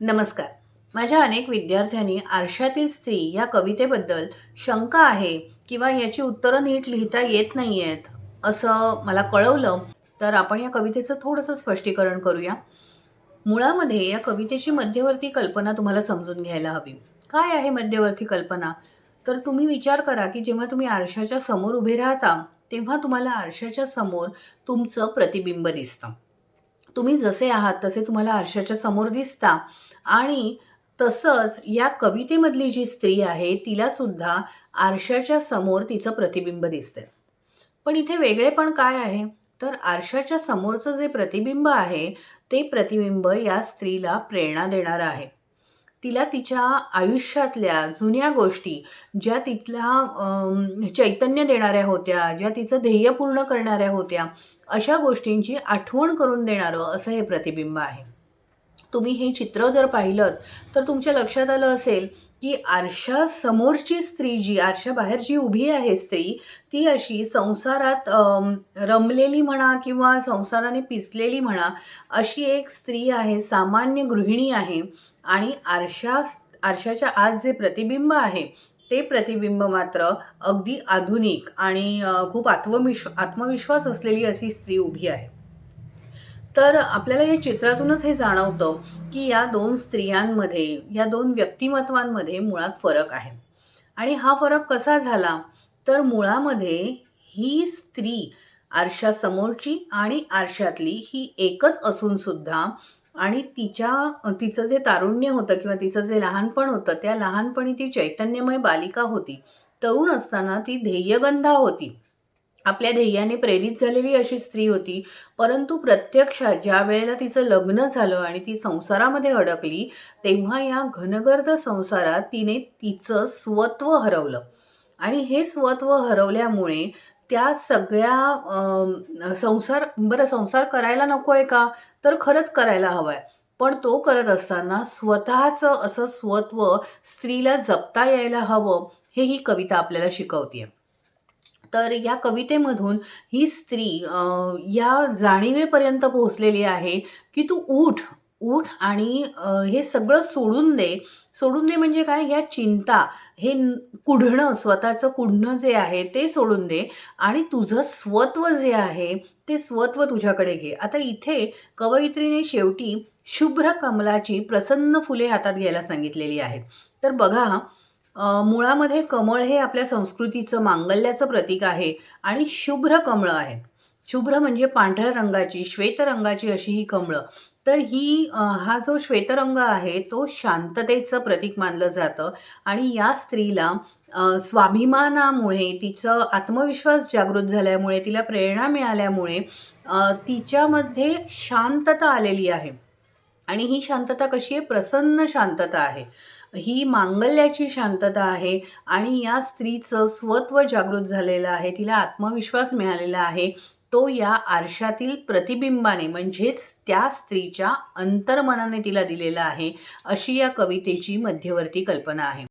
नमस्कार. माझ्या अनेक विद्यार्थ्यांनी आरशातील स्त्री या कवितेबद्दल शंका आहे किंवा याची उत्तरं नीट लिहिता येत नाही आहेत असं मला कळवलं तर आपण या कवितेचं थोडंसं स्पष्टीकरण करूया. मुळामध्ये या कवितेची मध्यवर्ती कल्पना तुम्हाला समजून घ्यायला हवी. काय आहे मध्यवर्ती कल्पना? तर तुम्ही विचार करा की जेव्हा तुम्ही आरशाच्या समोर उभे राहता तेव्हा तुम्हाला आरशाच्या समोर तुमचं प्रतिबिंब दिसतं. तुम्ही जसे आहात तसे तुम्हाला आरशाच्या समोर दिसता. आणि तसंच या कवितेमधली जी स्त्री आहे तिला सुद्धा आरशाच्या समोर तिचं प्रतिबिंब दिसतं पण इथे वेगळेपण काय आहे? तर आरशाच्या समोरचं जे प्रतिबिंब आहे ते प्रतिबिंब या स्त्रीला प्रेरणा देणारं आहे. तिला तिच्या आयुष्यातल्या जुन्या गोष्टी ज्या तिथल्या चैतन्य देणाऱ्या होत्या ज्या तिचं ध्येय पूर्ण करणाऱ्या होत्या अशा गोष्टींची आठवण करून देणारं असं हे प्रतिबिंब आहे. तुम्ही हे चित्र जर पाहिलं तर तुमच्या लक्षात आलं असेल की आरशा समोरची स्त्री जी आरशाबाहेर जी उभी आहे स्त्री ती अशी संसारात रमलेली म्हणा किंवा संसाराने पिसलेली म्हणा अशी एक स्त्री आहे सामान्य गृहिणी आहे. आणि आरशा आरशाच्या आज जे प्रतिबिंब आहे ते प्रतिबिंब मात्र अगदी आधुनिक आणि खूप आत्मविश्व आत्मविश्वास असलेली अशी स्त्री उभी आहे. तर आपल्याला या चित्रातूनच हे जाणवतं की या दोन स्त्रियांमध्ये या दोन व्यक्तिमत्वांमध्ये मुळात फरक आहे. आणि हा फरक कसा झाला? तर मुळामध्ये ही स्त्री आरशासमोरची आणि आरशातली ही एकच असून सुद्धा आणि तिच्या तिचं जे तारुण्य होतं किंवा तिचं जे लहानपण होतं त्या लहानपणी ती चैतन्यमय बालिका होती. तरुण असताना ती ध्येयगंधा होती. आपल्या ध्येयाने प्रेरित झालेली अशी स्त्री होती. परंतु प्रत्यक्षात ज्या वेळेला तिचं लग्न झालं आणि ती संसारामध्ये अडकली तेव्हा या घनगर्द संसारात तिने तिचं स्वत्व हरवलं. आणि हे स्वत्व हरवल्यामुळे त्या सगळ्या संसार बरं संसार करायला नको आहे का? तर खरंच करायला हवा आहे पण तो करत असताना स्वतःचं असं स्वत्व स्त्रीला जपता यायला हवं हे ही कविता आपल्याला शिकवते तर या कवितेमधून ही स्त्री या जाणीवेपर्यंत पोहोचलेली आहे की तू उठ उठ आणि हे सगळं सोडून दे. सोडून दे म्हणजे काय? ह्या चिंता हे कुढणं स्वतःचं कुढणं जे आहे ते सोडून दे आणि तुझं स्वत्व जे आहे ते स्वत्व तुझ्याकडे घे. आता इथे कवयित्रीने शेवटी शुभ्र कमलाची प्रसन्न फुले हातात घ्यायला सांगितलेली आहेत. तर बघा मुळामध्ये कमळ हे आपल्या संस्कृतीचं मांगल्याचं प्रतीक आहे आणि शुभ्र कमळं आहेत. शुभ्र म्हणजे पांढऱ्या रंगाची श्वेत रंगाची अशी ही कमळं. तर ही हा जो श्वेतरंग आहे तो शांततेचं प्रतीक मानलं जातं आणि या स्त्रीला स्वाभिमानामुळे तिचं आत्मविश्वास जागृत झाल्यामुळे तिला प्रेरणा मिळाल्यामुळे तिच्यामध्ये शांतता आलेली आहे. आणि ही शांतता कशी आहे? प्रसन्न शांतता आहे. ही मांगल्याची शांतता आहे आणि या स्त्रीचं स्वत्व जागृत झालेलं आहे तिला आत्मविश्वास मिळालेला आहे तो या आरशातील प्रतिबिंबाने म्हणजेच त्या स्त्रीच्या अंतर्मनाने तिला दिलेला आहे अशी या कवितेची मध्यवर्ती कल्पना आहे.